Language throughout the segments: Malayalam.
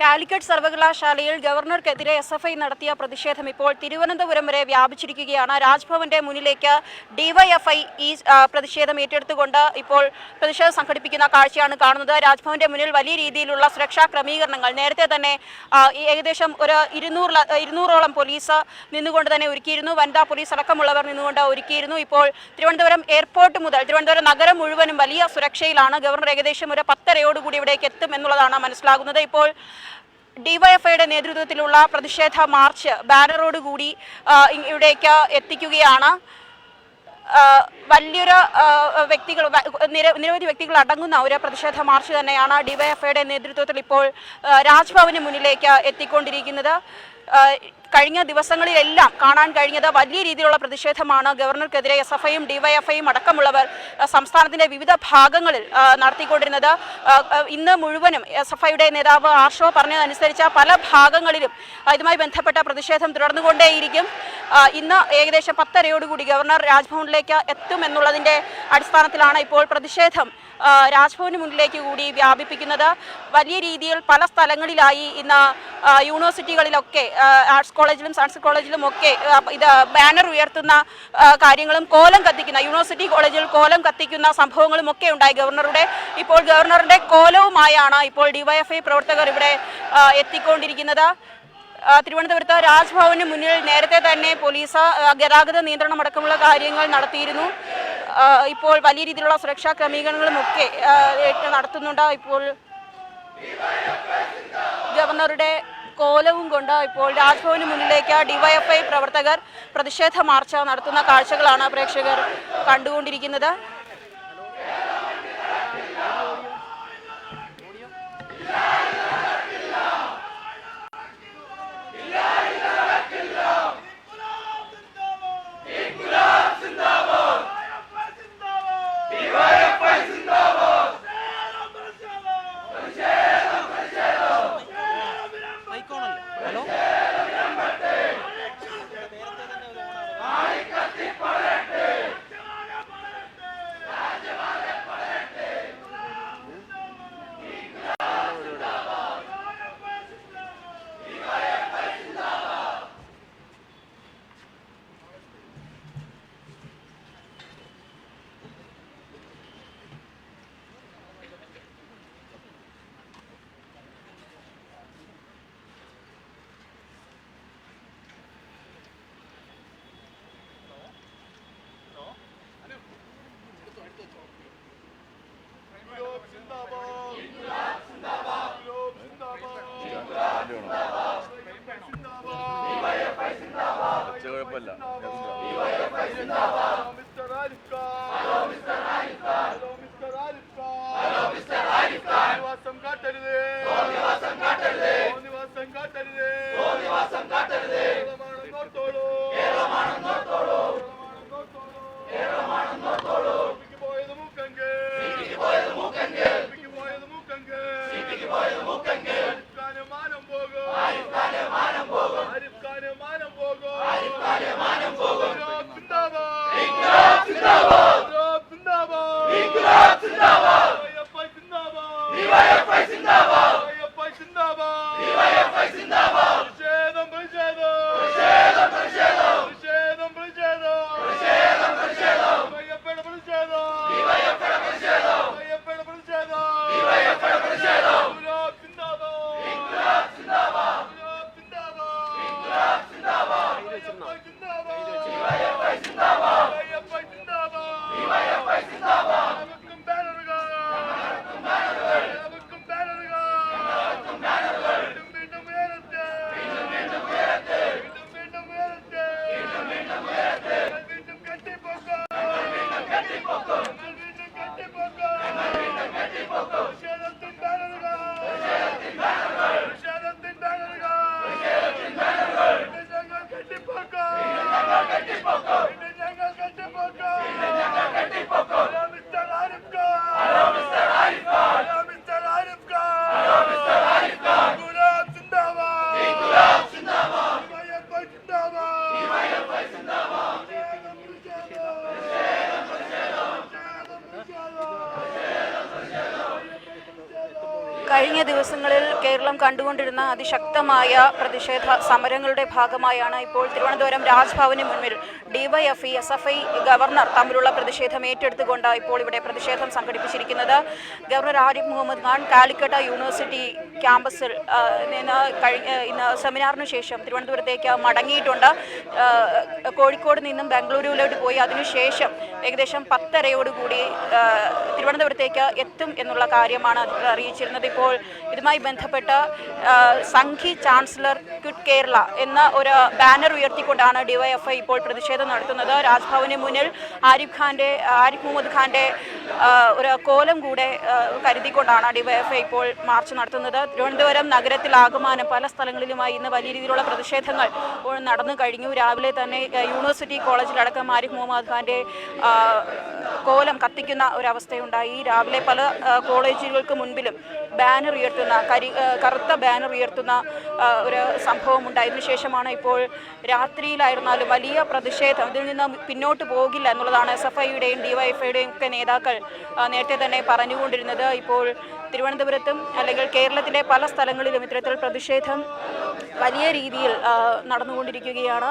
കാലിക്കറ്റ് സർവകലാശാലയിൽ ഗവർണർക്കെതിരെ എസ് എഫ് ഐ നടത്തിയ പ്രതിഷേധം ഇപ്പോൾ തിരുവനന്തപുരം വരെ വ്യാപിച്ചിരിക്കുകയാണ്. രാജ്ഭവന്റെ മുന്നിലേക്ക് ഡിവൈഎഫ്ഐ ഈ പ്രതിഷേധം ഏറ്റെടുത്തുകൊണ്ട് ഇപ്പോൾ പ്രതിഷേധം സംഘടിപ്പിക്കുന്ന കാഴ്ചയാണ് കാണുന്നത്. രാജ്ഭവന്റെ മുന്നിൽ വലിയ രീതിയിലുള്ള സുരക്ഷാ ക്രമീകരണങ്ങൾ. നേരത്തെ തന്നെ ഏകദേശം ഒരു ഇരുന്നൂറ് ഇരുന്നൂറോളം പോലീസ് നിന്നുകൊണ്ട് തന്നെ ഒരുക്കിയിരുന്നു. വനിതാ പോലീസ് അടക്കമുള്ളവർ നിന്നുകൊണ്ട് ഒരുക്കിയിരുന്നു. ഇപ്പോൾ തിരുവനന്തപുരം എയർപോർട്ട് മുതൽ തിരുവനന്തപുരം നഗരം മുഴുവനും വലിയ സുരക്ഷയിലാണ്. ഗവർണർ ഏകദേശം ഒരു പത്തരയോടുകൂടി ഇവിടേക്ക് എത്തും എന്നുള്ളതാണ് മനസ്സിലാകുന്നത്. ഇപ്പോൾ ഡിവൈഎഫ്ഐയുടെ നേതൃത്വത്തിലുള്ള പ്രതിഷേധ മാർച്ച് ബാനറോട് കൂടി ആ, ഇവിടേക്ക് എത്തിക്കുകയാണ്. വലിയൊരു വ്യക്തികൾ നിരവധി വ്യക്തികൾ അടങ്ങുന്ന ഒരു പ്രതിഷേധ മാർച്ച് തന്നെയാണ് ഡിവൈഎഫ്ഐയുടെ നേതൃത്വത്തിൽ ഇപ്പോൾ രാജ്ഭവന് മുന്നിലേക്ക് എത്തിക്കൊണ്ടിരിക്കുന്നത്. കഴിഞ്ഞ ദിവസങ്ങളിലെല്ലാം കാണാൻ കഴിഞ്ഞത് വലിയ രീതിയിലുള്ള പ്രതിഷേധമാണ്. ഗവർണർക്കെതിരെ എസ് എഫ് ഐയും ഡിവൈഎഫ്ഐയും അടക്കമുള്ളവർ സംസ്ഥാനത്തിന്റെ വിവിധ ഭാഗങ്ങളിൽ നടത്തിക്കൊണ്ടിരുന്നത്. ഇന്ന് മുഴുവനും എസ് എഫ് ഐയുടെ നേതാവ് ആർഷോ പറഞ്ഞതനുസരിച്ച് പല ഭാഗങ്ങളിലും ഇതുമായി ബന്ധപ്പെട്ട പ്രതിഷേധം തുടർന്നുകൊണ്ടേയിരിക്കും. ഇന്ന് ഏകദേശം പത്തരയോടുകൂടി ഗവർണർ രാജ്ഭവനിലേക്ക് എത്തുമെന്നുള്ളതിന്റെ അടിസ്ഥാനത്തിലാണ് ഇപ്പോൾ പ്രതിഷേധം. രാജ്ഭവന് മുന്നിലേക്ക് കൂടി വ്യാപിപ്പിക്കുന്നത്. വലിയ രീതിയിൽ പല സ്ഥലങ്ങളിലായി ഇന്ന് യൂണിവേഴ്സിറ്റികളിലൊക്കെ ആർട്സ് കോളേജിലും സയൻസ് കോളേജിലും ഒക്കെ ഇത് ബാനർ ഉയർത്തുന്ന കാര്യങ്ങളും കോലം കത്തിക്കുന്ന യൂണിവേഴ്സിറ്റി കോളേജിൽ കോലം കത്തിക്കുന്ന സംഭവങ്ങളും ഒക്കെ ഉണ്ടായി. ഗവർണറുടെ ഇപ്പോൾ ഗവർണറുടെ കോലവുമായാണ് ഇപ്പോൾ ഡിവൈഎഫ്ഐ പ്രവർത്തകർ ഇവിടെ എത്തിക്കൊണ്ടിരിക്കുന്നത്. തിരുവനന്തപുരത്ത് രാജ്ഭവന് മുന്നിൽ നേരത്തെ തന്നെ പോലീസ് ഗതാഗത നിയന്ത്രണം അടക്കമുള്ള കാര്യങ്ങൾ നടത്തിയിരുന്നു. ഇപ്പോൾ വലിയ രീതിയിലുള്ള സുരക്ഷാ ക്രമീകരണങ്ങളും ഒക്കെ ആ, ഏറ്റ് നടത്തുന്നുണ്ട്. ഇപ്പോൾ ഗവർണറുടെ കോലവും കൊണ്ട് ഇപ്പോൾ രാജ്ഭവന് മുന്നിലേക്ക് ഡിവൈഎഫ്ഐ പ്രവർത്തകർ പ്രതിഷേധ മാർച്ച് നടത്തുന്ന കാഴ്ചകളാണ് പ്രേക്ഷകർ കണ്ടുകൊണ്ടിരിക്കുന്നത്. ഹലോ ഇൻക്ലാബ് സിന്ദാബാദ് ഇൻക്ലാബ് കഴിഞ്ഞ ദിവസങ്ങളിൽ കേരളം കണ്ടുകൊണ്ടിരുന്ന അതിശക്തമായ പ്രതിഷേധ സമരങ്ങളുടെ ഭാഗമായാണ് ഇപ്പോൾ തിരുവനന്തപുരം രാജ്ഭവന് മുന്നിൽ DYFI S F I governor തമ്മിലുള്ള പ്രതിഷേധം ഏറ്റെടുത്തുകൊണ്ട് ഇപ്പോൾ ഇവിടെ പ്രതിഷേധം സംഘടിപ്പിച്ചിരിക്കുന്നത്. ഗവർണർ ആരിഫ് മുഹമ്മദ് ഖാൻ കാലിക്കട്ട യൂണിവേഴ്സിറ്റി ക്യാമ്പസിൽ നിന്ന് കഴിഞ്ഞ ഇന്ന് സെമിനാറിന് ശേഷം തിരുവനന്തപുരത്തേക്ക് മടങ്ങിയിട്ടുണ്ട്. കോഴിക്കോട് നിന്നും ബംഗളൂരുവിലോട്ട് പോയി. അതിനുശേഷം ഏകദേശം പത്തരയോടുകൂടി തിരുവനന്തപുരത്തേക്ക് എത്തും എന്നുള്ള കാര്യമാണ് അറിയിച്ചിരുന്നത്. ഇപ്പോൾ ഇതുമായി ബന്ധപ്പെട്ട് സംഘി ചാൻസലർ ക്വിറ്റ് കേരള എന്ന ഒരു ബാനർ ഉയർത്തിക്കൊണ്ടാണ് ഡിവൈഎഫ്ഐ ഇപ്പോൾ പ്രതിഷേധം നടത്തുന്നത്. രാജ്ഭവന് മുന്നിൽ ആരിഫ് ഖാന്റെ ആരിഫ് മുഹമ്മദ് ഖാന്റെ ഒരു കോലം കൂടെ കരുതിക്കൊണ്ടാണ് ഡിവൈഎഫ്ഐ ഇപ്പോൾ മാർച്ച് നടത്തുന്നത്. തിരുവനന്തപുരം നഗരത്തിലാകമാനം പല സ്ഥലങ്ങളിലുമായി ഇന്ന് വലിയ രീതിയിലുള്ള പ്രതിഷേധങ്ങൾ നടന്നു കഴിഞ്ഞു. രാവിലെ തന്നെ യൂണിവേഴ്സിറ്റി കോളേജിലടക്കം ആരിഫ് മുഹമ്മദ് ഖാന്റെ കോലം കത്തിക്കുന്ന ഒരവസ്ഥയുണ്ടായി. രാവിലെ പല കോളേജുകൾക്ക് മുൻപിലും ബാനർ ഉയർത്തുന്ന കരി കറുത്ത ബാനർ ഉയർത്തുന്ന ഒരു സംഭവം ഉണ്ടായതിനു ശേഷമാണ് ഇപ്പോൾ രാത്രിയിലായിരുന്നാലും വലിയ പ്രതിഷേധം. അതിൽ നിന്ന് പിന്നോട്ട് പോകില്ല എന്നുള്ളതാണ് എസ് എഫ് ഐയുടെയും ഡിവൈഎഫ്ഐയുടെയും ഒക്കെ നേതാക്കൾ നേരത്തെ തന്നെ പറഞ്ഞുകൊണ്ടിരുന്നത്. ഇപ്പോൾ തിരുവനന്തപുരത്തും അല്ലെങ്കിൽ കേരളത്തിലെ പല സ്ഥലങ്ങളിലും ഇത്തരത്തിൽ പ്രതിഷേധം വലിയ രീതിയിൽ നടന്നുകൊണ്ടിരിക്കുകയാണ്.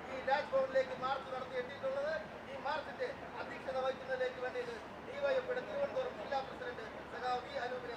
ഈ രാജ്ഭവനിലേക്ക് മാർച്ച് നടത്തി എത്തിയിട്ടുള്ളത് ഈ മാർച്ചിന്റെ അധ്യക്ഷത വഹിക്കുന്നതിലേക്ക് വേണ്ടിയിട്ട് ഡിവൈഎഫിയുടെ തിരുവനന്തപുരം ജില്ലാ പ്രസിഡന്റ്. സഖാവ് വി അനൂപിനെ